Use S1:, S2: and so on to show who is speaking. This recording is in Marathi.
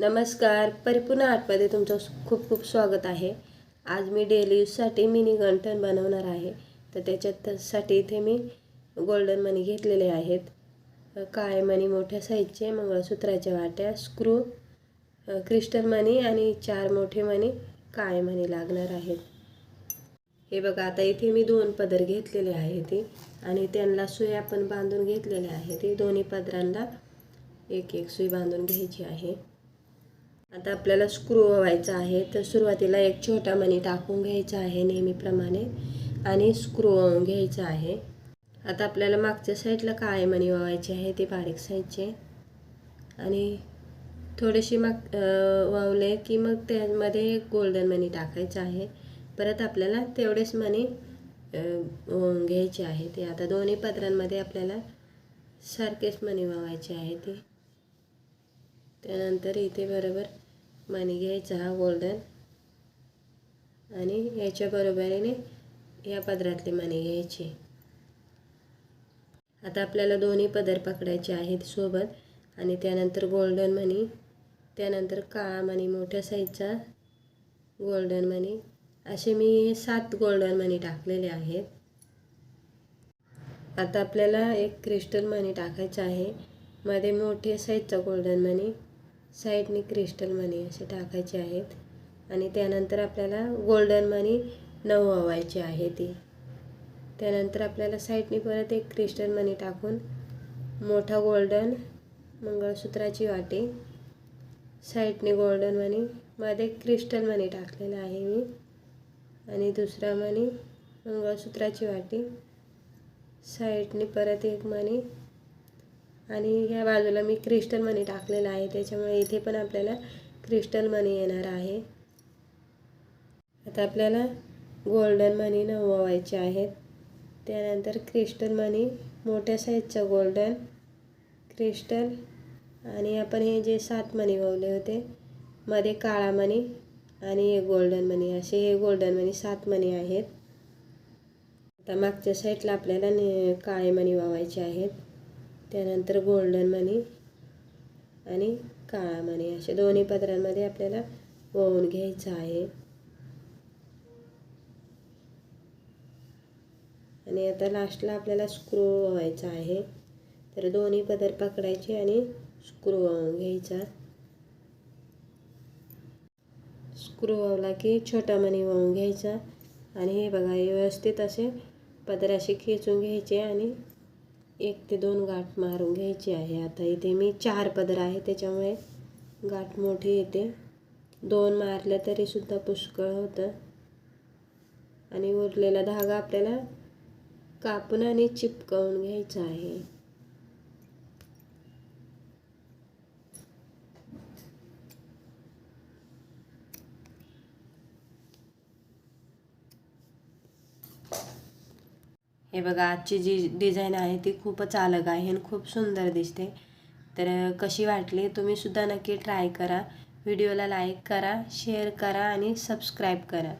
S1: नमस्कार. परिपूर्ण आर्टमध्ये तुमचं खूप खूप स्वागत आहे. आज मी डेली यूजसाठी मिनी गंठण बनवणार आहे. तर त्याच्यासाठी इथे मी गोल्डन मनी घेतलेले आहेत. काळे मणी मोठ्या साईजचे मंगळसूत्राच्या वाट्या स्क्रू क्रिस्टल मणी आणि चार मोठे मणी काळे मणी लागणार आहेत. हे बघा आता इथे मी दोन पदर घेतलेले आहे ते आणि त्यांना सुया पण बांधून घेतलेल्या आहेत. ते दोन्ही पदरांना एक एक सुई बांधून घ्यायची आहे. आता आपल्याला स्क्रू व्हायचा आहे तर सुरुवातीला एक छोटा मणी टाकून घ्यायचा आहे नेहमीप्रमाणे आणि स्क्रू वाहून घ्यायचा आहे. आता आपल्याला मागच्या साईडला काळे मणी वावायचे आहे ते बारीक साईजचे. आणि थोडेसे माग वावले की मग त्यामध्ये गोल्डन मनी टाकायचं आहे. परत आपल्याला तेवढेच मनी वाहून घ्यायचे आहे ते. आता दोन्ही पदरांमध्ये आपल्याला सारखेच मनी वावायचे आहे ते. त्यानंतर इथे बरोबर मणी घ्यायचा हा गोल्डन आणि याच्या बरोबरीने या पदरातले मणी घ्यायचे. आता आपल्याला दोन्ही पदर पकडायचे आहेत सोबत. आणि त्यानंतर गोल्डन मणी त्यानंतर काळा मणी मोठ्या साईजचा गोल्डन मणी असे मी सात गोल्डन मणी टाकलेले आहेत. आता आपल्याला एक क्रिस्टल मणी टाकायचा आहे. मध्ये मोठे साईजचा गोल्डन मणी साईडने क्रिस्टल मनी असे टाकायचे आहेत. आणि त्यानंतर आपल्याला गोल्डन मनी नऊ व्हायचे आहे ती. त्यानंतर आपल्याला साईडने परत एक क्रिस्टल मनी टाकून मोठा गोल्डन मंगळसूत्राची वाटी साईडने गोल्डन मनी मध्ये क्रिस्टल मनी टाकलेला आहे मी. आणि दुसरा मनी मंगळसूत्राची वाटी साईडने परत एक मनी आणि ह्या बाजूला मी क्रिस्टल मनी टाकलेला आहे. त्याच्यामुळे इथे पण आपल्याला क्रिस्टल मनी येणार आहे. आता आपल्याला गोल्डन मनी नववायचे आहेत. त्यानंतर क्रिस्टल मनी मोठ्या साईजचं गोल्डन क्रिस्टल आणि आपण हे जे सात मनी ववले होते मध्ये काळा मनी आणि हे गोल्डन मनी असे हे गोल्डन मनी सात मनी आहेत. आता मागच्या साईडला आपल्याला ने काळे मनी वावायचे आहेत. त्यानंतर गोल्डन मनी आणि काळा मनी अशा दोन्ही पदरांमध्ये आपल्याला वळून घ्यायचं आहे. आणि आता लास्टला आपल्याला स्क्रू व्हायचा आहे. तर दोन्ही पदर पकडायचे आणि स्क्रू वाहून घ्यायचा. स्क्रू वावला की छोटा मणी वाहून घ्यायचा. आणि हे बघा व्यवस्थित असे पदराशी खेचून घ्यायचे आणि एक ते दोन गाठ मारून घ्यायची आहे. आता इथे मी चार पदर आहे त्याच्यामुळे गाठ मोठी येते. दोन मारल्या तरीसुद्धा पुष्कळ होतं. आणि उरलेला धागा आपल्याला कापून आणि चिपकवून घ्यायचा आहे. हे बघा आजची जी डिझाईन आहे ती खूपच अलग आहे आणि खूप सुंदर दिसते. तर कशी वाटली तुम्ही सुद्धा नक्की ट्राय करा. व्हिडिओला लाईक करा शेअर करा आणि सबस्क्राईब करा.